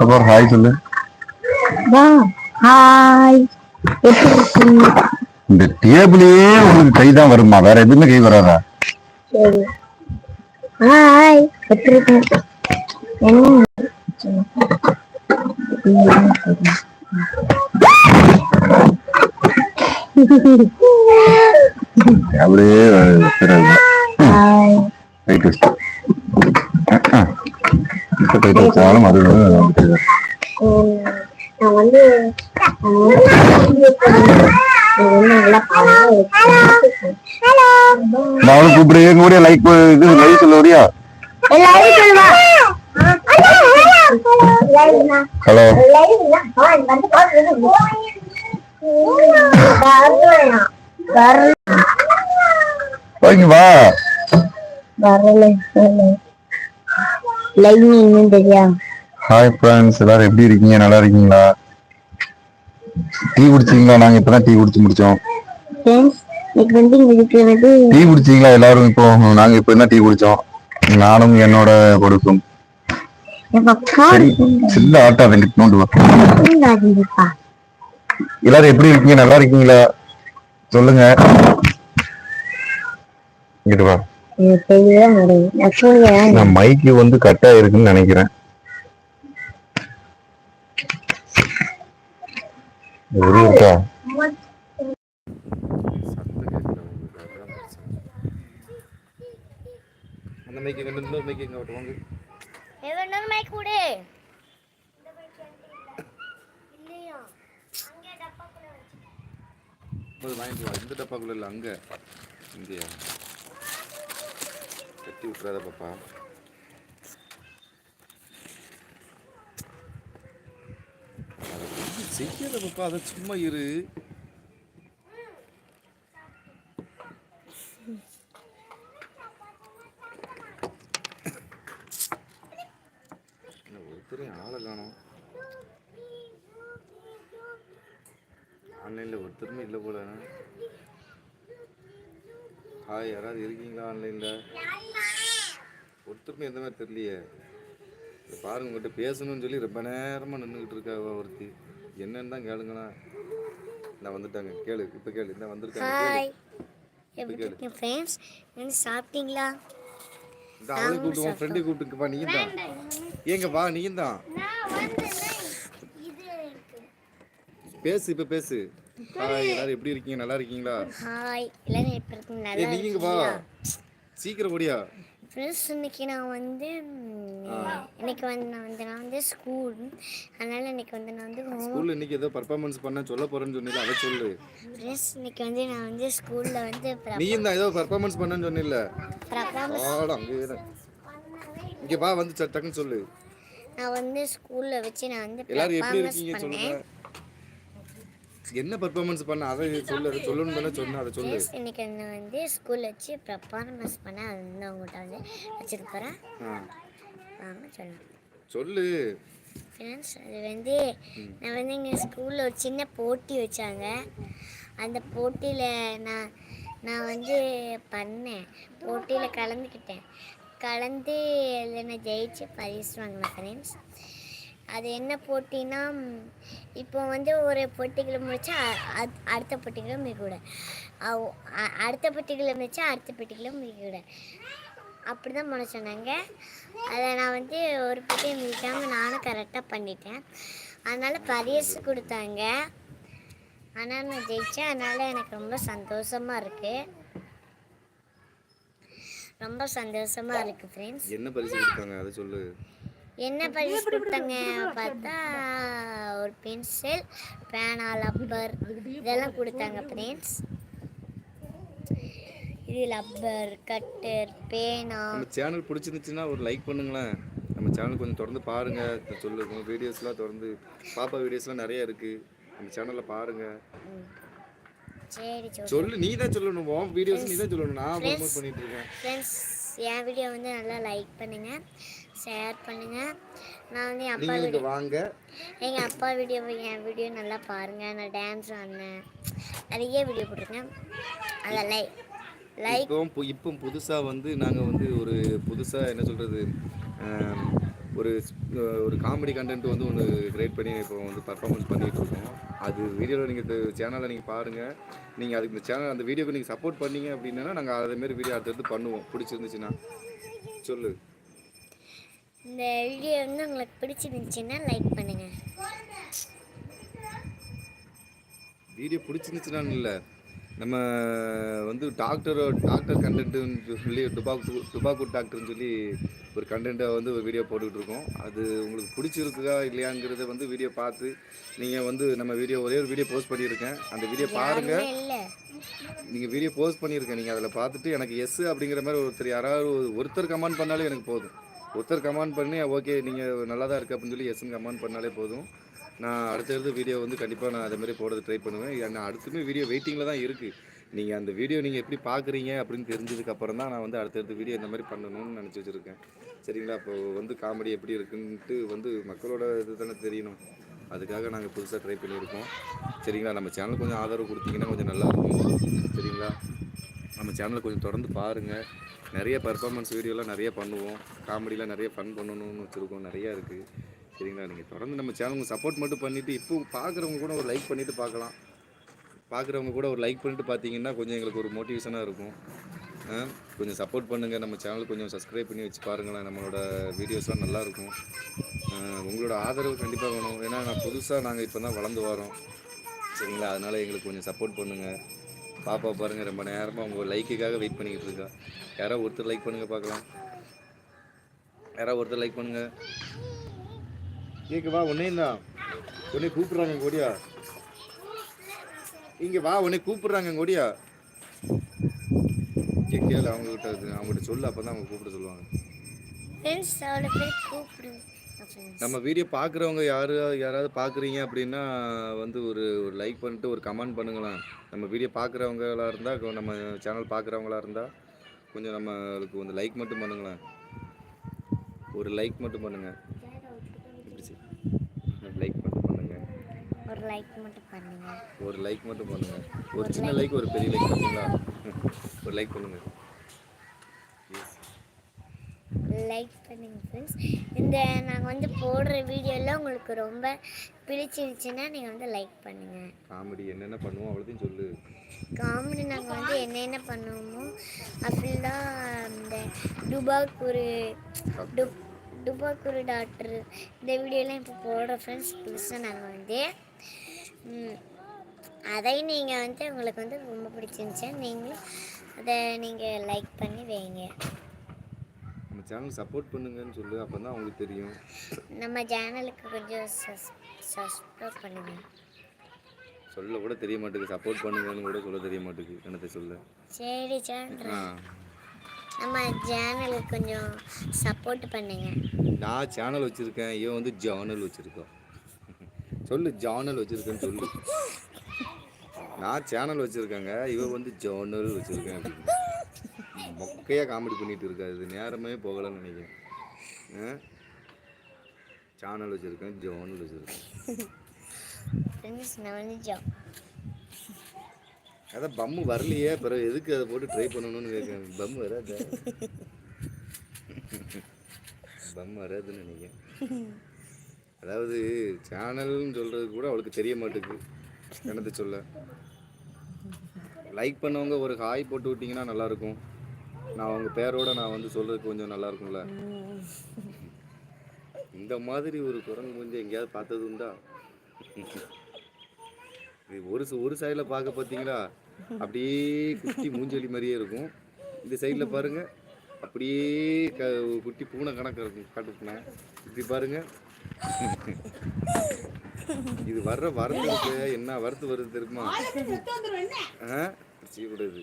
அப்புறம் ஹாய் சொல்லு. வா ஹாய் இந்த டேபிளையே உங்களுக்கு கை தான் வருமா? வேற எதுவுமே கை வராதா? ஹாய் எப்படி இருக்கீங்க? கை வச்சாலும் மறுபடியும். நான் வந்து நான் வந்து நல்லா ஹலோ நான் அவளை கூப்பிடு எங்க கூட லைக் இது லைக் சொல்ல வரியா எல்லாரும் சொல்லுவா. ஹலோ வாங்க வா. லைவ் இன்னும் தெரியா ஹாய் ஃப்ரெண்ட்ஸ் எல்லாரும் எப்படி இருக்கீங்க? நல்லா இருக்கீங்களா? டீ குடிச்சீங்களா? நாங்க இப்பதான் டீ குடிச்சு முடிச்சோம். டீ குடிச்சீங்களா எல்லாரும் இப்போ? நாங்க இப்போ தான் டீ குடிச்சோம்? நானும் என்னோட கொடுக்கும் சில்ல ஆட்டா ரெண்டு நோண்டு எல்லாரும் எப்படி இருக்கீங்க? நல்லா இருக்கீங்களா? சொல்லுங்க. இங்கிட்டு வா. நான் மைக்கு வந்து இருக்குன்னு நினைக்கிறேன். ஒரு இருக்கா அந்த மைக்கு ரெண்டு இன்னொரு மைக்கு எங்க விட்டு வாங்க. எவனோ மைக் கொடு. போய் வாங்கிட்டு வா. இந்த டப்பாக்குள்ள இல்லை அங்க. இங்கேயா? கட்டி விட்டுறாத பாப்பா. செய்யாத பாப்பா. அதை சும்மா இரு. ஒருத்தரையும் ஆளை காணோம் ஆன்லைனில் ஒருத்தருமே இல்லை போல. ஹாய் யாராவது இருக்கீங்களா ஆன்லைனில்? ஒருத்தருமே எந்த மாதிரி தெரியலையே. பாருங்க உங்கள்கிட்ட பேசணும்னு சொல்லி ரொம்ப நேரமாக நின்றுக்கிட்டு இருக்கா ஒருத்தி. என்னன்னு தான் கேளுங்கண்ணா. நான் வந்துட்டாங்க. கேளு இப்போ கேளு. இந்த வந்திருக்காங்க. கேளு. ஹாய். எப்படி இருக்கீங்க ஃப்ரெண்ட்ஸ் வந்து சாப்பிட்டீங்களா? இந்த அவளை கூப்பிட்டு உன் ஃப்ரெண்டை கூப்பிட்டுப்பா நீ தான். ஏங்க வா நீ தான். பேசு இப்போ பேசு. ஹாய் எல்லாரும் எப்படி இருக்கீங்க? நல்லா இருக்கீங்களா? ஹாய் எல்லாரும் எப்படி இருக்கீங்க? நல்லா நீங்க வா. சீக்கிரம் ஓடியா. ஃப்ரெண்ட்ஸ் இன்னைக்கு நான் வந்து இன்னைக்கு வந்து நான் வந்து நான் வந்து ஸ்கூல் அதனால இன்னைக்கு வந்து நான் வந்து ஸ்கூல்ல இன்னைக்கு ஏதோ பர்ஃபார்மன்ஸ் பண்ண சொல்ல போறேன்னு சொன்னில அதை சொல்லு. ஃப்ரெண்ட்ஸ் இன்னைக்கு வந்து நான் வந்து ஸ்கூலில் வந்து நீயும் தான் ஏதோ பர்ஃபார்மன்ஸ் பண்ணன்னு சொன்னில. ப்ரப்பா ஆடா அங்கே இரு. இங்க வா வந்து டக்குன்னு சொல்லு. நான் வந்து ஸ்கூலில் வச்சு நான் வந்து எல்லாரும் எப்படி இருக்கீங்க சொல்லுங்க. என்ன பர்ஃபார்மன்ஸ் பண்ண? அதை சொல்லு அதை சொல்லணும்னு தானே சொன்ன அதை சொல்லு. இன்னைக்கு நான் வந்து ஸ்கூலில் வச்சு பர்ஃபார்மன்ஸ் பண்ணேன் அது வந்து உங்கள்கிட்ட வந்து வச்சுருப்பேன் ஆ. வாங்க சொல்லலாம் சொல்லு. ஃப்ரெண்ட்ஸ் அது வந்து நான் வந்து எங்கள் ஸ்கூலில் ஒரு சின்ன போட்டி வச்சாங்க. அந்த போட்டியில் நான் நான் வந்து பண்ணேன். போட்டியில் கலந்துக்கிட்டேன். கலந்து அதில் நான் ஜெயிச்சு பரிசு வாங்கினேன் ஃப்ரெண்ட்ஸ் அது என்ன போட்டினா இப்போ வந்து ஒரு போட்டிகளை முடிச்சா அடுத்த போட்டிகளை மிக அடுத்த போட்டிகளை முடிச்சா அடுத்த போட்டிகளை மிக அப்படி தான் பண்ண சொன்னாங்க. அதை நான் வந்து ஒரு போட்டியை மிதிக்காமல் நானும் கரெக்டாக பண்ணிட்டேன். அதனால் பரிசு கொடுத்தாங்க. ஆனால் நான் ஜெயித்தேன் அதனால் எனக்கு ரொம்ப சந்தோஷமாக இருக்குது ரொம்ப சந்தோஷமாக இருக்குது ஃப்ரெண்ட்ஸ் என்ன பரிசு கொடுத்தாங்க? அதை சொல்லு. என்ன பரிசு கொடுத்தாங்க பார்த்தா ஒரு பென்சில் பேனா லப்பர் இதெல்லாம் கொடுத்தாங்க ஃப்ரெண்ட்ஸ் இது லப்பர் கட்டர் பேனா நம்ம சேனல் பிடிச்சிருந்துச்சுன்னா ஒரு லைக் பண்ணுங்களேன். நம்ம சேனல் கொஞ்சம் தொடர்ந்து பாருங்க. இத சொல்லு உங்க வீடியோஸ்லாம் தொடர்ந்து பாப்பா வீடியோஸ்லாம் நிறைய இருக்கு. நம்ம சேனல்ல பாருங்க. சரி சொல்லு நீ தான் சொல்லணும் வீடியோஸ் நீ தான் சொல்லணும். நான் ப்ரோமோட் பண்ணிட்டு இருக்கேன். என் வீடியோ வந்து நல்லா லைக் பண்ணுங்கள் ஷேர் பண்ணுங்கள் நான் வந்து என் அப்பா வீடியோ வாங்க. எங்கள் அப்பா வீடியோ என் வீடியோ நல்லா பாருங்கள் நான் டான்ஸ் ஆடினேன். நிறைய வீடியோ போட்டிருக்கேன். அதை லைக் லைக் இப்போ இப்போ புதுசா வந்து நாங்க வந்து ஒரு புதுசா என்ன சொல்றது ஆம், ஒரு ஒரு காமெடி கண்டென்ட் வந்து ஒன்று கிரியேட் பண்ணி இப்போ வந்து பர்ஃபார்மன்ஸ் இருக்கோம். அது வீடியோவில் நீங்கள் சேனலில் நீங்கள் பாருங்கள் நீங்கள் அதுக்கு இந்த சேனல் அந்த வீடியோக்கு நீங்கள் சப்போர்ட் பண்ணீங்க அப்படின்னா நாங்கள் அதேமாரி வீடியோ அடுத்தடுத்து பண்ணுவோம். பிடிச்சிருந்துச்சுன்னா. சொல்லு. இந்த வீடியோ வந்து உங்களுக்கு பிடிச்சிருந்துச்சுன்னா லைக் பண்ணுங்கள் வீடியோ பிடிச்சிருந்துச்சுன்னா இல்லை. நம்ம வந்து டாக்டர் டாக்டர் கண்டென்ட்டுன்னு சொல்லி டுபாக்கு டுபாக்கு டாக்டர்னு சொல்லி ஒரு கண்டென்ட்டை வந்து ஒரு வீடியோ போட்டுக்கிட்டு இருக்கோம். அது உங்களுக்கு பிடிச்சிருக்குதா இல்லையாங்கிறத வந்து வீடியோ பார்த்து நீங்கள் வந்து நம்ம வீடியோ ஒரே ஒரு வீடியோ போஸ்ட் பண்ணியிருக்கேன். அந்த வீடியோ பாருங்கள் நீங்கள் வீடியோ போஸ்ட் பண்ணியிருக்கேன். நீங்கள் அதில் பார்த்துட்டு எனக்கு எஸ் அப்படிங்கிற மாதிரி ஒருத்தர் யாராவது ஒரு- ஒருத்தர் கமெண்ட் பண்ணாலே எனக்கு போதும். ஒருத்தர் கமெண்ட் பண்ணி ஓகே நீங்கள் நல்லா தான் இருக்குது அப்படின்னு சொல்லி எஸ்ன்னு கமெண்ட் பண்ணாலே போதும். நான் அடுத்தடுத்து வீடியோ வந்து கண்டிப்பாக நான் அதே மாதிரி போடுறது ட்ரை பண்ணுவேன். நான் அடுத்துமே வீடியோ வெயிட்டிங்கில் தான் இருக்குது நீங்கள் அந்த வீடியோ நீங்கள் எப்படி பார்க்குறீங்க அப்படின்னு தெரிஞ்சதுக்கப்புறம் தான் நான் வந்து அடுத்தடுத்து வீடியோ இந்த மாதிரி பண்ணணும்னு நினச்சி வச்சுருக்கேன். சரிங்களா? இப்போ வந்து காமெடி எப்படி இருக்குன்ட்டு வந்து மக்களோட இது தானே தெரியணும். அதுக்காக நாங்கள் புதுசாக ட்ரை பண்ணியிருக்கோம். சரிங்களா? நம்ம சேனல் கொஞ்சம் ஆதரவு கொடுத்தீங்கன்னா கொஞ்சம் நல்லா இருக்கும். சரிங்களா? நம்ம சேனலை கொஞ்சம் தொடர்ந்து பாருங்கள் நிறைய பர்ஃபார்மன்ஸ் வீடியோலாம் நிறைய பண்ணுவோம். காமெடியெலாம் நிறைய ஃபன் பண்ணணும்னு வச்சுருக்கோம். நிறையா இருக்குது சரிங்களா? நீங்கள் தொடர்ந்து நம்ம சேனலுக்கு சப்போர்ட் மட்டும் பண்ணிவிட்டு இப்போ பார்க்குறவங்க கூட ஒரு லைக் பண்ணிவிட்டு பார்க்கலாம் பார்க்குறவங்க கூட ஒரு லைக் பண்ணிவிட்டு பார்த்தீங்கன்னா கொஞ்சம் எங்களுக்கு ஒரு மோட்டிவேஷனாக இருக்கும். கொஞ்சம் சப்போர்ட் பண்ணுங்கள் நம்ம சேனல் கொஞ்சம் சப்ஸ்கிரைப் பண்ணி வச்சு பாருங்களேன். நம்மளோட வீடியோஸ்லாம் நல்லாயிருக்கும் உங்களோட ஆதரவு கண்டிப்பாக வேணும். ஏன்னா நான் புதுசாக நாங்கள் இப்போ தான் வளர்ந்து வரோம். சரிங்களா? அதனால் எங்களுக்கு கொஞ்சம் சப்போர்ட் பண்ணுங்கள் பாப்பா பாருங்கள் ரொம்ப நேரமாக உங்கள் லைக்குக்காக வெயிட் பண்ணிக்கிட்டு இருக்கா. யாராவது ஒருத்தர் லைக் பண்ணுங்கள் பார்க்கலாம் யாராவது ஒருத்தர் லைக் பண்ணுங்கள் கேக்கு வா உன்னையும் தான் உன்னை கூப்பிட்றாங்க கொடியா இங்கே வா உன்னை கூப்பிட்றாங்க கொடியா கே கேளு அவங்ககிட்ட இது, அவங்ககிட்ட சொல்லு அப்போ தான் அவங்க கூப்பிட சொல்லுவாங்க. நம்ம வீடியோ பார்க்குறவங்க யாரு யாராவது பார்க்குறீங்க அப்படின்னா வந்து ஒரு ஒரு லைக் பண்ணிட்டு ஒரு கமெண்ட் பண்ணுங்களேன். நம்ம வீடியோ பார்க்குறவங்களா இருந்தால் நம்ம சேனல் பார்க்குறவங்களா இருந்தால் கொஞ்சம் நம்மளுக்கு கொஞ்சம் லைக் மட்டும் பண்ணுங்களேன். ஒரு லைக் மட்டும் பண்ணுங்கள் இப்படி லைக் மட்டும் பண்ணுங்கள் ஒரு லைக் மட்டும் பண்ணுங்க. ஒரு லைக் மட்டும் பண்ணுங்கள் ஒரு சின்ன லைக் ஒரு பெரிய லைக் பண்ணுங்களா ஒரு லைக் பண்ணுங்கள் லைக் பண்ணுங்க ஃப்ரெண்ட்ஸ் இந்த நாங்கள் வந்து போடுற வீடியோலாம் உங்களுக்கு ரொம்ப பிடிச்சிருந்துச்சுன்னா நீங்கள் வந்து லைக் பண்ணுங்கள் காமெடி என்னென்ன பண்ணுவோம் அவ்வளோத்தையும் சொல்லு. காமெடி நாங்கள் வந்து என்னென்ன பண்ணுவோமோ அப்படிலாம் இந்த டுபாக் ஒரு டு டுபாக் ஒரு டாக்டர் இந்த வீடியோலாம் இப்போ போடுற ஃப்ரெண்ட்ஸ் புதுசாக நாங்கள் வந்து அதையும் நீங்கள் வந்து உங்களுக்கு வந்து ரொம்ப பிடிச்சிருந்துச்சா. நீங்களும் அதை நீங்கள் லைக் பண்ணி வைங்க. நம்ம சேனல் சப்போர்ட் பண்ணுங்கன்னு சொல்லு அப்போ தான் அவங்களுக்கு தெரியும். நம்ம சேனலுக்கு கொஞ்சம் சப்ஸ்கிரைப் பண்ணுங்க. சொல்ல கூட தெரிய மாட்டேங்குது. சப்போர்ட் பண்ணுங்கன்னு கூட சொல்ல தெரிய மாட்டேங்குது. என்னத்தை சொல்ல? சரி ஆ. நம்ம சேனலுக்கு கொஞ்சம் சப்போர்ட் பண்ணுங்க. நான் சேனல் வச்சுருக்கேன். இவன் வந்து ஜானல் வச்சுருக்கான். சொல்லு ஜானல் வச்சுருக்கேன்னு சொல்லு. நான் சேனல் வச்சுருக்கேங்க. இவன் வந்து ஜானல் வச்சுருக்கேன் அப்படின்னு. மொக்கையாக காமெடி பண்ணிட்டு இருக்காது நேரமே போகலைன்னு நினைக்கிறேன். சேனல் வச்சுருக்கேன் ஜானல் வச்சுருக்கேன். அதான் பம்மு வரலையே பிறகு எதுக்கு அதை போட்டு ட்ரை பண்ணணும்னு கேட்குறேன் பம் வராது. பம் வராதுன்னு நினைக்கிறேன். அதாவது சேனல்னு சொல்கிறது கூட அவளுக்கு தெரிய மாட்டேங்குது. என்னத்தை சொல்ல? லைக் பண்ணவங்க ஒரு ஹாய் போட்டு விட்டிங்கன்னா நல்லாயிருக்கும். நான் அவங்க பேரோட நான் வந்து சொல்கிறதுக்கு கொஞ்சம் நல்லா இருக்கும்ல இந்த மாதிரி ஒரு குரங்கு கொஞ்சம் எங்கேயாவது பார்த்தது உண்டா? இது ஒரு ஒரு சைடில் பார்க்க பார்த்தீங்களா? அப்படியே குட்டி மூஞ்சலி மாதிரியே இருக்கும். இந்த சைடில் பாருங்கள் அப்படியே க குட்டி பூனை கணக்கு இருக்கும் காட்டுப்புனை இப்படி பாருங்கள் இது வர்ற வரத்துக்கு என்ன வரத்து வருது தெரியுமா? செய்யக்கூடாது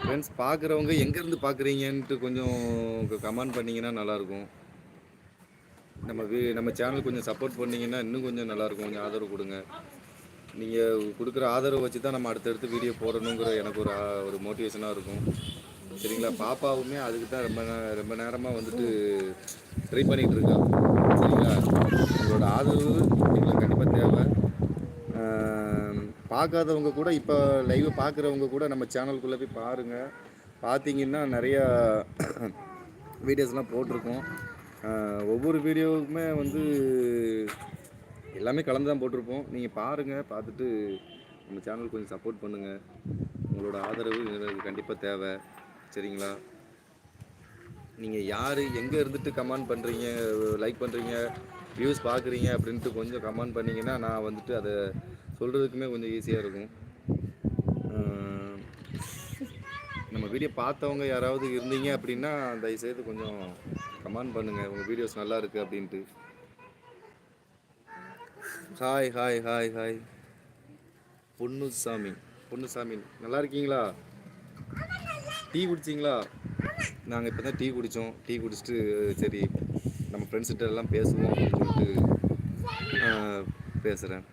ஃப்ரெண்ட்ஸ் பார்க்குறவங்க எங்கேருந்து பார்க்குறீங்கன்ட்டு கொஞ்சம் கமெண்ட் பண்ணிங்கன்னா நல்லாயிருக்கும். நம்ம வீ நம்ம சேனல் கொஞ்சம் சப்போர்ட் பண்ணீங்கன்னா இன்னும் கொஞ்சம் நல்லாயிருக்கும். கொஞ்சம் ஆதரவு கொடுங்க. நீங்கள் கொடுக்குற ஆதரவு வச்சு தான் நம்ம அடுத்தடுத்து வீடியோ போடணுங்கிற எனக்கு ஒரு ஒரு மோட்டிவேஷனாக இருக்கும். சரிங்களா? பாப்பாவுமே அதுக்கு தான் ரொம்ப நே- ரொம்ப நேரமாக வந்துட்டு ட்ரை பண்ணிகிட்டு இருக்கா. சரிங்களா? உங்களோட ஆதரவு எங்களுக்கு கண்டிப்பாக தேவை. பார்க்காதவங்க கூட இப்போ லைவ் பார்க்குறவங்க கூட நம்ம சேனலுக்குள்ளே போய் பாருங்கள் பார்த்தீங்கன்னா நிறையா வீடியோஸ்லாம் போட்டிருக்கோம். ஒவ்வொரு வீடியோவுக்குமே வந்து எல்லாமே கலந்து தான் போட்டிருப்போம். நீங்கள் பாருங்கள் பார்த்துட்டு நம்ம சேனல் கொஞ்சம் சப்போர்ட் பண்ணுங்கள் உங்களோட ஆதரவு எங்களுக்கு கண்டிப்பாக தேவை. சரிங்களா? நீங்கள் யார் எங்கே இருந்துட்டு கமெண்ட் பண்ணுறீங்க லைக் பண்ணுறீங்க வியூஸ் பார்க்குறீங்க அப்படின்ட்டு கொஞ்சம் கமெண்ட் பண்ணிங்கன்னா நான் வந்துட்டு அதை சொல்கிறதுக்குமே கொஞ்சம் ஈஸியாக இருக்கும். நம்ம வீடியோ பார்த்தவங்க யாராவது இருந்தீங்க அப்படின்னா தயவுசெய்து கொஞ்சம் கமெண்ட் பண்ணுங்கள் உங்கள் வீடியோஸ் நல்லா இருக்குது அப்படின்ட்டு. Hi hi hi hi Ponnusamy Ponnusamy நல்லா இருக்கீங்களா? டீ குடிச்சிங்களா? நாங்கள் இப்போ தான் டீ குடித்தோம் டீ குடிச்சிட்டு சரி நம்ம ஃப்ரெண்ட்ஸ்கிட்ட எல்லாம் பேசுவோம் அப்படின்னு சொல்லிட்டு பேசுகிறேன்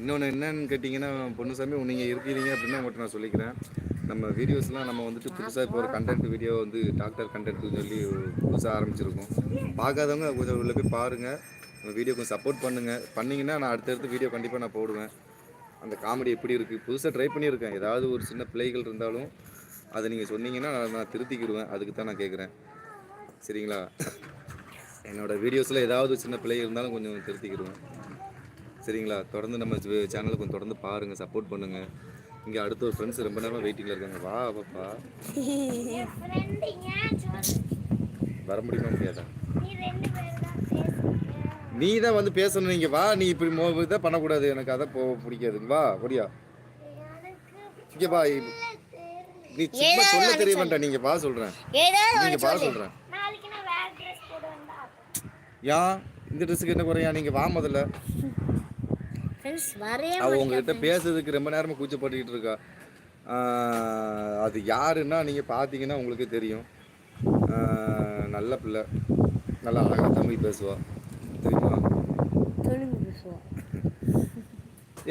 இன்னொன்று என்னன்னு கேட்டிங்கன்னா பொண்ணுசாமி நீங்கள் இருக்கிறீங்க அப்படின்னு உங்கள்கிட்ட நான் சொல்லிக்கிறேன். நம்ம வீடியோஸ்லாம் நம்ம வந்துட்டு புதுசாக இப்போ ஒரு கண்டென்ட் வீடியோ வந்து டாக்டர் கண்டென்ட்னு சொல்லி புதுசாக ஆரம்பிச்சிருக்கோம். பார்க்காதவங்க கொஞ்சம் உள்ள போய் பாருங்கள் நம்ம வீடியோ கொஞ்சம் சப்போர்ட் பண்ணுங்கள் பண்ணிங்கன்னா நான் அடுத்தடுத்து வீடியோ கண்டிப்பாக நான் போடுவேன். அந்த காமெடி எப்படி இருக்குது புதுசாக ட்ரை பண்ணியிருக்கேன். ஏதாவது ஒரு சின்ன பிள்ளைகள் இருந்தாலும் அதை நீங்கள் சொன்னீங்கன்னா நான் திருத்திக்கிடுவேன். அதுக்கு தான் நான் கேட்குறேன் சரிங்களா? என்னோட வீடியோஸில் ஏதாவது சின்ன பிள்ளை இருந்தாலும் கொஞ்சம் திருத்திக்கிடுவேன். சரிங்களா? தொடர்ந்து நம்ம சேனலை கொஞ்சம் தொடர்ந்து பாருங்கள் சப்போர்ட் பண்ணுங்கள் இங்கே அடுத்த ஒரு ஃப்ரெண்ட்ஸ் ரொம்ப நேரமாக வெயிட்டிங்கில் இருக்காங்க. வா பாப்பா வர முடியுமா முடியாதா? நீ தான் வந்து பேசணும். நீங்கள் வா நீ இப்படி மோ இதை பண்ணக்கூடாது. எனக்கு அதை போ பிடிக்காது. வா முடியா இங்கே வா நீ சும்மா சொல்ல தெரிய சொல்கிறேன் நாளைக்கு நான் வேற ட்ரெஸ் போட வந்தா ஏன் இந்த ட்ரெஸ்ஸுக்கு என்ன குறையா? நீங்கள் வா முதல்ல. அவ உங்ககிட்ட பேசுறதுக்கு ரொம்ப நேரமாக கூச்சப்பட்டுக்கிட்டு இருக்கா. அது யாருன்னா நீங்கள் பார்த்தீங்கன்னா உங்களுக்கே தெரியும். நல்ல பிள்ளை. நல்லா அழகாக தமிழ் பேசுவா. தெரியுமா?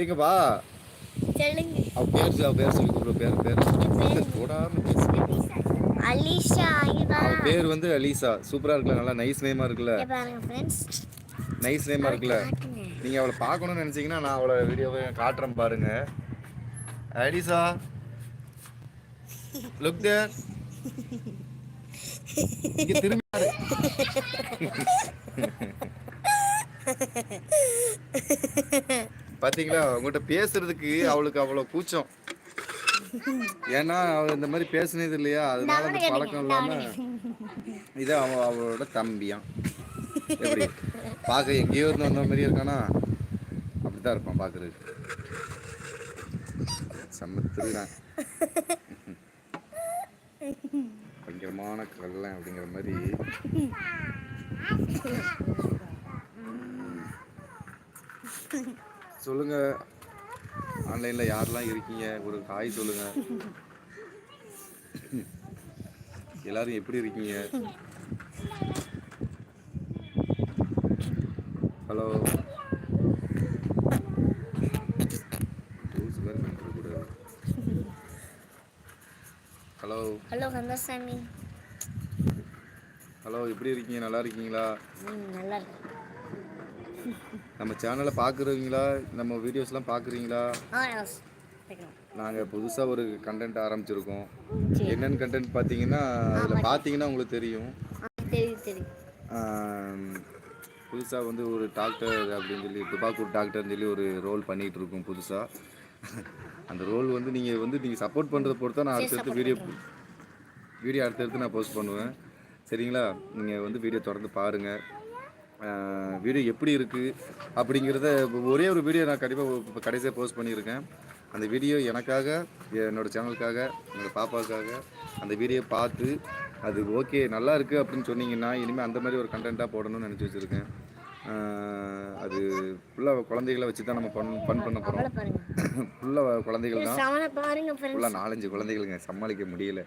எங்க வா. அவ பேர் சொல்லு, அவ பேர் சொல்லி கூப்பிடு பேர் பேர் போடாம பேசு அலிஷா பேர் வந்து அலீசா சூப்பரா இருக்குல்ல நல்லா நைஸ் நேமா இருக்குல்ல. நைஸ் நேமா இருக்குல்ல. நீங்க அவளை பார்க்கணும்னு நினைச்சீங்கன்னா நான் அவளை வீடியோவை காட்டுறேன் பாருங்க. அலிசா லுக் தேர் திரும்பி பாரு. பாத்தீங்களா? உங்கள்கிட்ட பேசுறதுக்கு அவளுக்கு அவ்வளோ கூச்சம். ஏன்னா அவள் இந்த மாதிரி பேசுனது இல்லையா? அதனால அந்த பழக்கம் இல்லாம இது அவ அவளோட தம்பியான் எப்படி? பார்க்க எங்கேயோ இருந்து வந்த மாதிரி இருக்கானா? அப்படித்தான் இருப்பான் பார்க்கறதுக்கு. செம்ம திருடன் பயங்கரமான கள்ளன் அப்படிங்கிற மாதிரி. சொல்லுங்க. ஆன்லைன்ல யாரெல்லாம் இருக்கீங்க? ஒரு ஹாய் சொல்லுங்க. எல்லாரும் எப்படி இருக்கீங்க? Hello. Hello. Hello Kandasamy. Hello எப்படி இருக்கீங்க? நல்லா இருக்கீங்களா? நல்லா இருக்கு நம்ம சேனலை பார்க்குறீங்களா நம்ம வீடியோஸ்லாம் பார்க்குறீங்களா நாங்கள் புதுசாக ஒரு கண்டென்ட் ஆரம்பிச்சிருக்கோம். சரி என்னென்னு கண்டென்ட் பார்த்தீங்கன்னா அதில் பார்த்தீங்கன்னா உங்களுக்கு தெரியும். புதுசாக வந்து ஒரு டாக்டர் அப்படின்னு சொல்லி துபாக்கூர் டாக்டர்னு சொல்லி ஒரு ரோல் பண்ணிகிட்டு இருக்கோம் புதுசாக அந்த ரோல் வந்து நீங்கள் வந்து நீங்கள் சப்போர்ட் பண்ணுறத பொறுத்தா நான் அடுத்தடுத்து வீடியோ வீடியோ அடுத்தடுத்து நான் போஸ்ட் பண்ணுவேன். சரிங்களா? நீங்கள் வந்து வீடியோ தொடர்ந்து பாருங்கள் வீடியோ எப்படி இருக்குது அப்படிங்கிறத ஒரே ஒரு வீடியோ நான் கண்டிப்பாக இப்போ கடைசியாக போஸ்ட் பண்ணியிருக்கேன். அந்த வீடியோ எனக்காக என்னோடய சேனலுக்காக என்னோடய பாப்பாவுக்காக அந்த வீடியோ பார்த்து அது ஓகே நல்லா இருக்குது அப்படின்னு சொன்னீங்கன்னா இனிமேல் அந்த மாதிரி ஒரு கண்டென்ட்டாக போடணும்னு நினச்சி வச்சுருக்கேன். அது ஃபுல்லாக குழந்தைகளை வச்சு தான் நம்ம பண் ஃபன் பண்ண போகிறோம் ஃபுல்லாக குழந்தைகள் தான். ஃபுல்லாக நாலஞ்சு குழந்தைகளுங்க சமாளிக்க முடியல.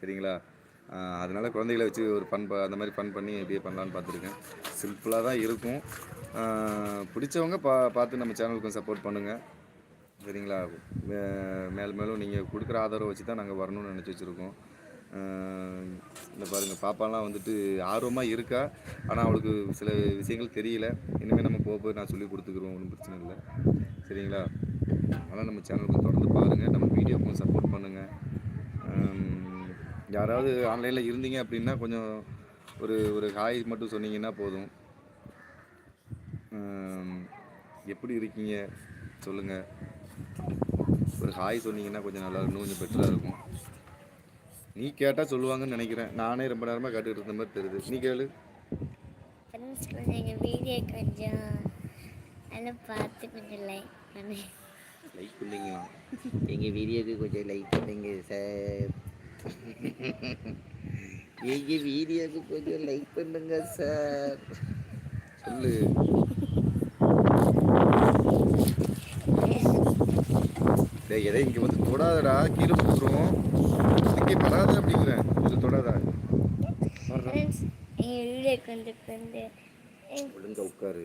சரிங்களா? அதனால் குழந்தைகளை வச்சு ஒரு ஃபன் ப அந்த மாதிரி ஃபன் பண்ணி இப்படியே பண்ணலான்னு பார்த்துருக்கேன். சிம்பிளாக தான் இருக்கும். பிடிச்சவங்க பா பார்த்து நம்ம சேனலுக்கும் சப்போர்ட் பண்ணுங்கள் சரிங்களா? மே- மேலும் மேலும் நீங்கள் கொடுக்குற ஆதரவை வச்சு தான் நாங்கள் வரணும்னு நினச்சி வச்சுருக்கோம். இந்த பாருங்கள் பாப்பாலாம் வந்துட்டு ஆர்வமாக இருக்கா? ஆனால் அவளுக்கு சில விஷயங்கள் தெரியல. இனிமேல் நம்ம போக போய் நான் சொல்லி கொடுத்துக்குறோம். ஒன்றும் பிரச்சனை இல்லை. சரிங்களா? அதனால் நம்ம சேனலுக்கு தொடர்ந்து பாருங்கள் நம்ம வீடியோக்கும் சப்போர்ட் பண்ணுங்கள் யாராவது ஆன்லைனில் இருந்தீங்க அப்படின்னா கொஞ்சம் ஒரு ஒரு ஹாய் மட்டும் சொன்னீங்கன்னா போதும். எப்படி இருக்கீங்க? சொல்லுங்கள் ஒரு ஹாய் சொன்னீங்கன்னா கொஞ்சம் நல்லா இன்னும் கொஞ்சம் பெட்டராக இருக்கும். நீ கேட்டால் சொல்லுவாங்கன்னு நினைக்கிறேன். நானே ரொம்ப நேரமாக கேட்டுக்கிட்டு இருந்த மாதிரி தெரியுது. நீ கேளு. எங்கள் வீடியோ கொஞ்சம் நல்லா பார்த்து கொஞ்சம் லைக் பண்ணு. லைக் பண்ணிங்களா எங்கள் வீடியோக்கு கொஞ்சம் லைக் பண்ணுங்க சார் எங்கள் வீடியோக்கு கொஞ்சம் லைக் பண்ணுங்க சார். சொல்லு. டேய் எதை இங்கே வந்து தொடாதடா. கீழே கொடுத்துரும் இங்கே படாத அப்படிங்கிறேன் இது தொடாதா. எங்கள் வீடியோக்கு வந்து வந்து ஒழுங்கா உட்காரு.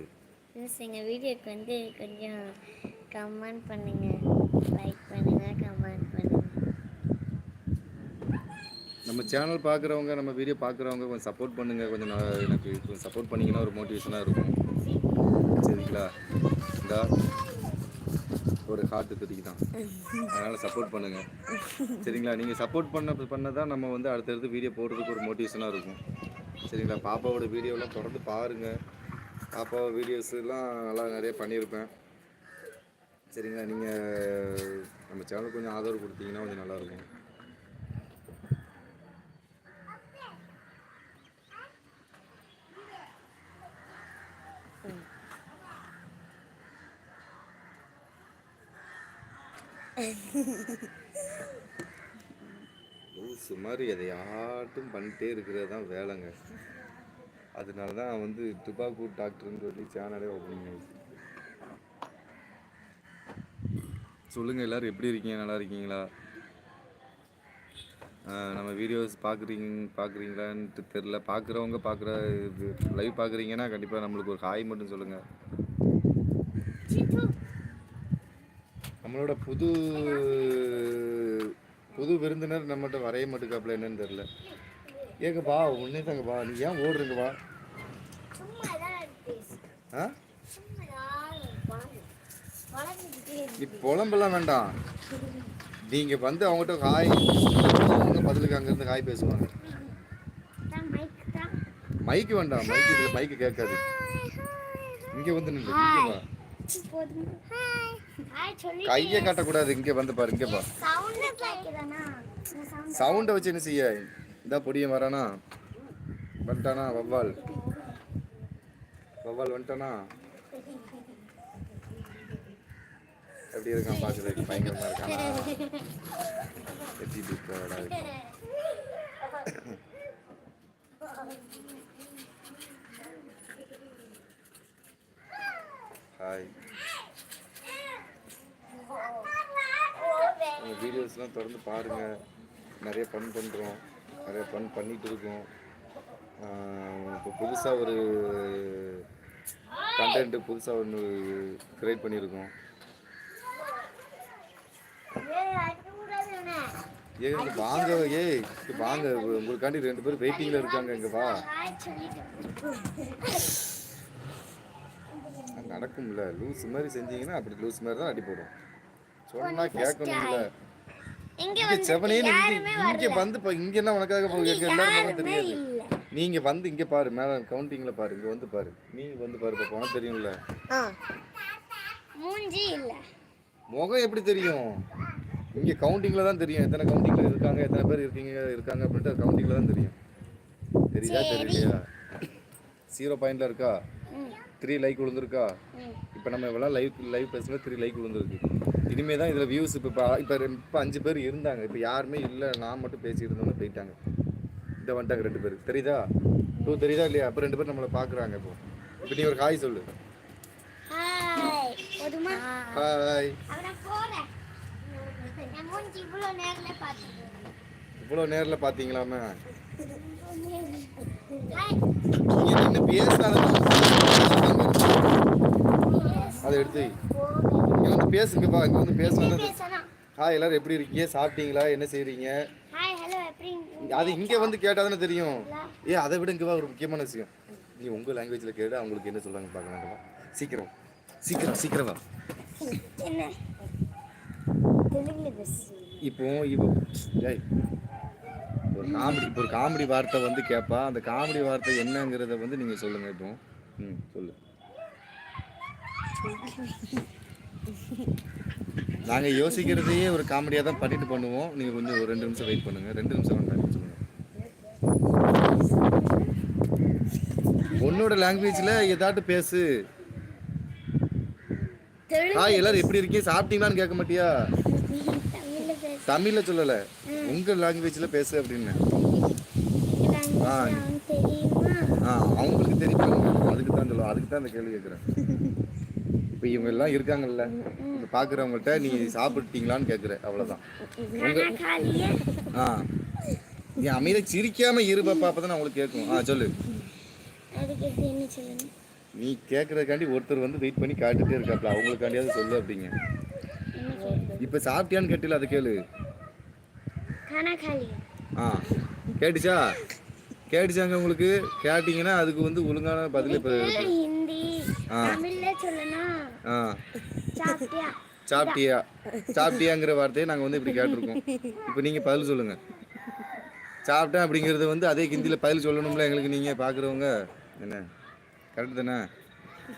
எங்கள் வீடியோக்கு வந்து கொஞ்சம் கமெண்ட் பண்ணுங்கள் லைக் பண்ணுங்கள் கமெண்ட் பண்ணுங்கள் நம்ம சேனல் பார்க்குறவங்க நம்ம வீடியோ பார்க்குறவங்க கொஞ்சம் சப்போர்ட் பண்ணுங்கள் கொஞ்சம் நான் எனக்கு கொஞ்சம் சப்போர்ட் பண்ணிங்கன்னா ஒரு மோட்டிவேஷனாக இருக்கும். சரிங்களா? இந்தா ஒரு ஹார்ட் துடிக்கு தான் அதனால் சப்போர்ட் பண்ணுங்கள் சரிங்களா? நீங்கள் சப்போர்ட் பண்ண பண்ண தான் நம்ம வந்து அடுத்தடுத்து வீடியோ போடுறதுக்கு ஒரு மோட்டிவேஷனாக இருக்கும். சரிங்களா? பாப்பாவோட வீடியோலாம் தொடர்ந்து பாருங்கள் பாப்பா வீடியோஸ்லாம் நல்லா நிறைய பண்ணியிருப்பேன். சரிங்களா? நீங்கள் நம்ம சேனலுக்கு கொஞ்சம் ஆதரவு கொடுத்தீங்கன்னா கொஞ்சம் நல்லாயிருக்கும் லூசு மாதிரி எதையாட்டும் பண்ணிட்டே இருக்கிறது தான் வேலைங்க. அதனால தான் வந்து துபாக்கூ டாக்டர்னு சொல்லி சேனலே ஓப்பனிங் ஆயிடுச்சு சொல்லுங்கள் எல்லோரும் எப்படி இருக்கீங்க? நல்லா இருக்கீங்களா? நம்ம வீடியோஸ் பார்க்குறீங்க பார்க்குறீங்களான்ட்டு தெரில பார்க்குறவங்க பார்க்குற லைவ் பார்க்குறீங்கன்னா கண்டிப்பாக நம்மளுக்கு ஒரு ஹாய் மட்டும் சொல்லுங்கள் நம்மளோட புது புது விருந்தினர் நம்மகிட்ட வரைய மாட்டுக்காப்புல என்னன்னு தெரில ஏங்கப்பா உன்னே தாங்கப்பா நீ ஏன் ஓடுறீங்கப்பா ஆ? நீ புலம்பெல்லாம் வேண்டாம். நீங்கள் வந்து அவங்ககிட்ட காய் அவங்க பதிலுக்கு அங்கேருந்து காய் பேசுவாங்க. மைக்கு வேண்டாம் மைக்கு இதில் மைக்கு கேட்காது. இங்கே வந்து நின்று கையை காட்டக்கூடாது. இங்கே வந்து பாரு இங்கே பா. சவுண்ட் வச்சு என்ன செய்ய? இந்த பொடியன் வரானா வந்துட்டானா வவ்வால். வவ்வால் வந்துட்டானா? எப்படி இருக்கான் பார்க்குறதுக்கு பயங்கரமா இருக்கானா? எப்படி இருக்காடா ஹாய் நம்ம வீடியோஸ்லாம் தொடர்ந்து பாருங்கள் நிறைய ஃபன் பண்ணுறோம் நிறைய ஃபன் பண்ணிகிட்டு இருக்கோம். இப்போ புதுசாக ஒரு கண்டென்ட்டு புதுசாக ஒன்று க்ரியேட் பண்ணியிருக்கோம். ஏ இங்கே வாங்க ஏய் வாங்க. உங்களுக்காண்டி ரெண்டு பேரும் வெயிட்டிங்கில் இருக்காங்க இங்கே வா. நடக்கும்ல. லூஸ் மாதிரி செஞ்சீங்கன்னா அப்படி லூஸ் மாதிரி தான் அடி போடும் சொன்னா கேட்கணும்ல. இங்க இங்க செவனே இங்க வந்து இங்க என்ன உனக்காக எல்லாரும் தெரியாது. நீங்க வந்து இங்க பாரு மேல கவுண்டிங்ல பாரு இங்க வந்து பாரு. நீ வந்து பாரு பாப்பா உனக்கு தெரியும்ல. மூஞ்சி இல்ல. முகம் எப்படி தெரியும்? இங்க கவுண்டிங்ல தான் தெரியும். எத்தனை கவுண்டிங்ல இருக்காங்க எத்தனை பேர் இருக்கீங்க இருக்காங்க அப்படின்ட்டு கவுண்டிங்ல தான் தெரியும். தெரியுதா தெரியலையா? ஜீரோ பாயிண்ட்ல இருக்கா? த்ரீ லைக் விழுந்திருக்கா? இப்போ நம்ம இவ்வளோ லைவ் லைவ் பேசும்போது த்ரீ லைக் விழுந்திருக்கு. இனிமே தான் இதில் வியூஸ் இப்போ இப்போ இப்போ அஞ்சு பேர் இருந்தாங்க. இப்போ யாருமே இல்லை. நான் மட்டும் பேசிட்டு இருந்தோம்னு போயிட்டாங்க. இந்த வந்துட்டாங்க ரெண்டு பேர். தெரியுதா? டூ தெரியுதா இல்லையா? அப்போ ரெண்டு பேர் நம்மளை பார்க்குறாங்க இப்போ. இப்போ நீ ஒரு ஹாய் சொல்லு. ஹாய் இவ்வளோ நேரில் பார்த்தீங்களாமே? நீங்கள் பேசாத அதை எடுத்து இங்கே வந்து பேசுங்கப்பா இங்கே வந்து பேசணும் ஹாய் எல்லாரும் எப்படி இருக்கீங்க? சாப்பிட்டீங்களா? என்ன எப்படி அது இங்க வந்து கேட்டா தானே தெரியும். ஏ அதை விட இங்க ஒரு முக்கியமான விஷயம். நீ உங்க லாங்குவேஜ்ல கேட்டு அவங்களுக்கு என்ன சொல்றாங்க பார்க்கலாம் சீக்கிரம். சீக்கிரம் சீக்கிரம் பேசு. இப்போ இப்போ ஒரு காமெடி இப்போ ஒரு காமெடி வார்த்தை வந்து கேட்பா அந்த காமெடி வார்த்தை என்னங்கிறத வந்து நீங்கள் சொல்லுங்கள் இப்போ. ம் சொல்லு. நாங்கள் யோசிக்கிறதையே ஒரு காமெடியாக தான் பண்ணிட்டு பண்ணுவோம். நீங்கள் கொஞ்சம் ஒரு ரெண்டு நிமிஷம் வெயிட் பண்ணுங்கள் ரெண்டு நிமிஷம் வேண்டாம் சொல்லுங்கள் உன்னோட லாங்குவேஜில் ஏதாட்டு பேசு. ஹாய் எல்லாரும் எப்படி இருக்கீங்க? சாப்பிட்டீங்களான்னு கேட்க மாட்டியா? தமிழ்ல சொல்லலை. உங்கள் லாங்குவேஜில் பேசு அப்படின்னு. ஆ. ஆ அவங்களுக்கு தெரியும்? அதுக்கு தான் சொல்லுவோம் அதுக்கு தான் அந்த கேள்வி கேட்குறேன். இப்போ இவங்க எல்லாம் இருக்காங்கல்ல பார்க்குறவங்கள்ட்ட நீ சாப்பிட்டீங்களான்னு கேட்குற அவ்வளோதான் ஆ. நீ அமைதியை சிரிக்காம இரு பாப்பா அப்போ தான் உங்களுக்கு கேட்கும். ஆ சொல்லு. நீ கேட்குறதுக்காண்டி ஒருத்தர் வந்து வெயிட் பண்ணி காட்டுட்டே இருக்காப்ல அவங்களுக்காண்டியாவது சொல்லு அப்படிங்க. இப்போ சாப்பிட்டியான்னு கேட்டில அதை கேளு. ஆ. கேட்டுச்சா? கேட்டுச்சாங்க உங்களுக்கு? கேட்டிங்கன்னா அதுக்கு வந்து ஒழுங்கான பதில் இப்போ ஆ. ஆ. சாப்பிட்டியா? சாப்பிட்டியா? சாப்பிட்டியாங்கிற வார்த்தையை நாங்கள் வந்து இப்படி கேட்டிருக்கோம். இப்போ நீங்கள் பதில் சொல்லுங்க. சாப்பிட்டேன் அப்படிங்கிறது வந்து அதே ஹிந்தியில் பதில் சொல்லணும்ல எங்களுக்கு நீங்கள் பார்க்குறவங்க என்ன? கரெக்டு தானே?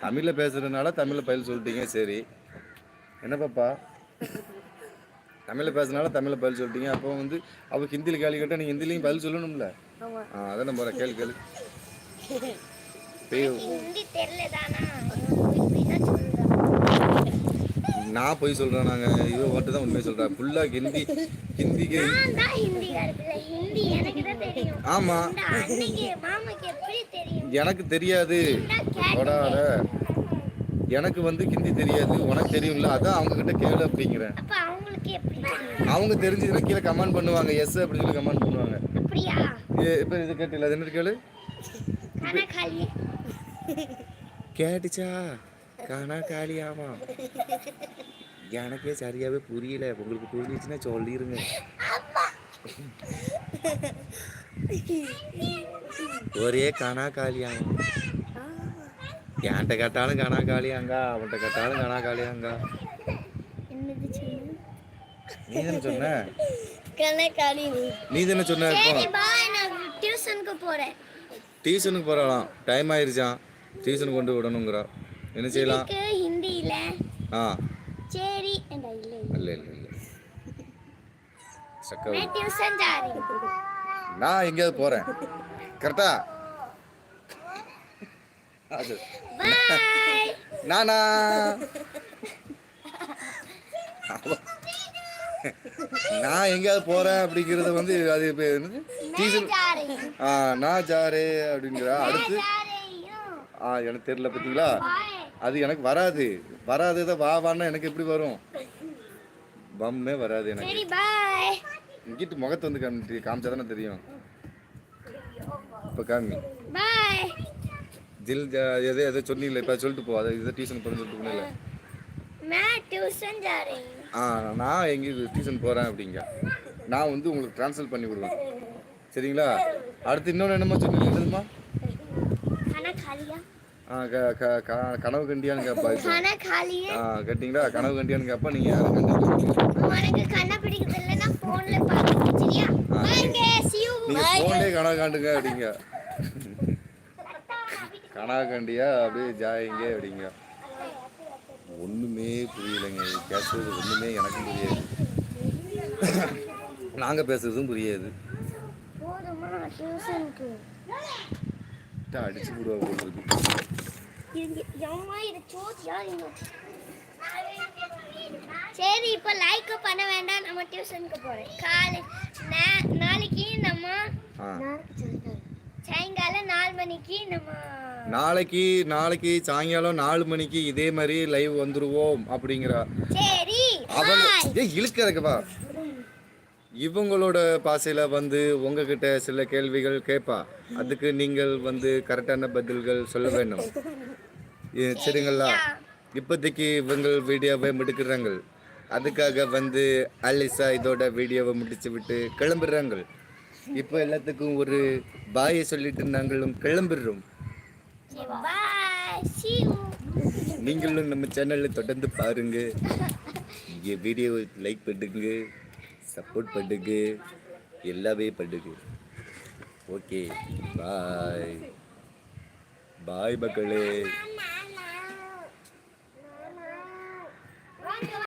தமிழில் பேசுகிறதுனால தமிழில் பதில் சொல்லிட்டீங்க சரி. என்ன பாப்பா? தமிழில் பேசுனால தமிழில் பதில் சொல்லிட்டீங்க. அப்போ வந்து அவ ஹிந்தியில் கேள்வி கேட்டால் நீங்கள் ஹிந்திலையும் பதில் சொல்லணும்ல? ஆ அதான் போகிறேன் கேள்வி கேளு. போய் ஹிந்தி தெரியல தானா இப்படி தான் சொல்லுதான் நான் போய் சொல்கிறேன் நாங்கள் இவ மட்டும் தான் உண்மையை சொல்கிறேன் ஃபுல்லாக ஹிந்தி ஹிந்திக்கு ஆமாம் எனக்கு தெரியாது. தொடாத எனக்கு வந்து ஹிந்தி தெரியாது. உனக்கு தெரியும்ல? அதான் அவங்க கிட்ட கேளு அப்படிங்கிறேன். அவங்க தெரிஞ்சதுன்னா கீழே கமெண்ட் பண்ணுவாங்க. எஸ் அப்படின்னு சொல்லி கமெண்ட் பண்ணுவாங்க. இப்ப இது கேட்டில அது என்ன கேளு? கேட்டுச்சா? காணா காலியாமா எனக்கே சரியாவே புரியல. உங்களுக்கு புரிஞ்சிச்சுன்னா சொல்லிருங்க. ஒரே காணா காலியாமா என்கிட்ட கேட்டாலும் காணா காலியாங்க அவன்கிட்ட கேட்டாலும் காணா காலியாங்க நீ தானே சொன்ன? நீ. தானே சொன்ன டியூஷனுக்கு போறேன். டியூஷனுக்கு போகலாம் டைம் ஆயிருச்சான் டியூஷன் கொண்டு விடணுங்கிறா. என்ன செய்யலாம்? ஹிந்தியில ஆ. சரி இல்ல. இல்ல இல்ல நான் எங்கேயாவது போறேன். கரெக்டா? நானா? நான் எங்கேயாவது போறேன் அப்படிங்கறது வந்து அது டீசல் ஆ நான் ஜாரே அப்படிங்கிற. அடுத்து? ஆ எனக்கு தெரியல பார்த்தீங்களா அது எனக்கு வராது. வராததை வா வான்னா எனக்கு எப்படி வரும்? பம்னே வராது எனக்கு. இங்கிட்டு முகத்தை வந்து காமி காமிச்சா தானே தெரியும். இப்போ காமி. ஜில் எதை எதோ சொன்னீங்களே இப்போ சொல்லிட்டு போ. அதை இதை டியூஷன் போகிறேன்னு சொல்லிட்டு போனீங்களே ஆ நான் எங்கேயும் டியூஷன் போகிறேன் அப்படிங்க. நான் வந்து உங்களுக்கு ட்ரான்ஸ்ஃபர் பண்ணி விடுவேன் சரிங்களா? அடுத்து இன்னொன்று என்னமோ சொன்னீங்க கனவு கண்டியான்னு கேட்பா கேட்டிங்களா? கனவு கண்டியான்னு கேட்பா நீங்க உனக்கு கண்ணை பிடிக்கிறது இல்லைன்னா போன்ல பாருங்க கனவு காண்டுங்க அப்படிங்க. கனவு கண்டியா? அப்படியே ஜாயிங்க அப்படிங்க. ஒன்றுமே புரியலைங்க. பேசுறது ஒன்றுமே எனக்கும் புரியாது. நாங்கள் பேசுறதும் புரியாது. டியூஷனுக்கு அடிச்சு விடுவா சோதியா சரி இப்போ லைக் பண்ண வேண்டாம். நம்ம டியூஷனுக்கு போறோம். காலை நாளைக்கு நம்ம சாயங்காலம் நாலு மணிக்கு நம்ம நாளைக்கு நாளைக்கு சாயங்காலம் நாலு மணிக்கு இதே மாதிரி லைவ் வந்துருவோம் அப்படிங்கிறா சரி bye. ஏ இழுக்கிறதுக்குப்பா இவங்களோட பாசையில் வந்து உங்ககிட்ட சில கேள்விகள் கேட்பா. அதுக்கு நீங்கள் வந்து கரெக்டான பதில்கள் சொல்ல வேண்டும். சரிங்களா? இப்போதைக்கு இவங்க வீடியோவை முடிக்கிறாங்க அதுக்காக வந்து அலிசா இதோட வீடியோவை முடிச்சு விட்டு கிளம்புறாங்க இப்போ எல்லாத்துக்கும் ஒரு பாயை சொல்லிட்டு நாங்களும் கிளம்பிடுறோம். நீங்களும் நம்ம சேனலில் தொடர்ந்து பாருங்க. வீடியோவை லைக் பண்ணுங்க. சப்போர்ட் பண்ணுங்க. எல்லாமே பண்ணுங்க. Okay bye. பாய் மக்களே.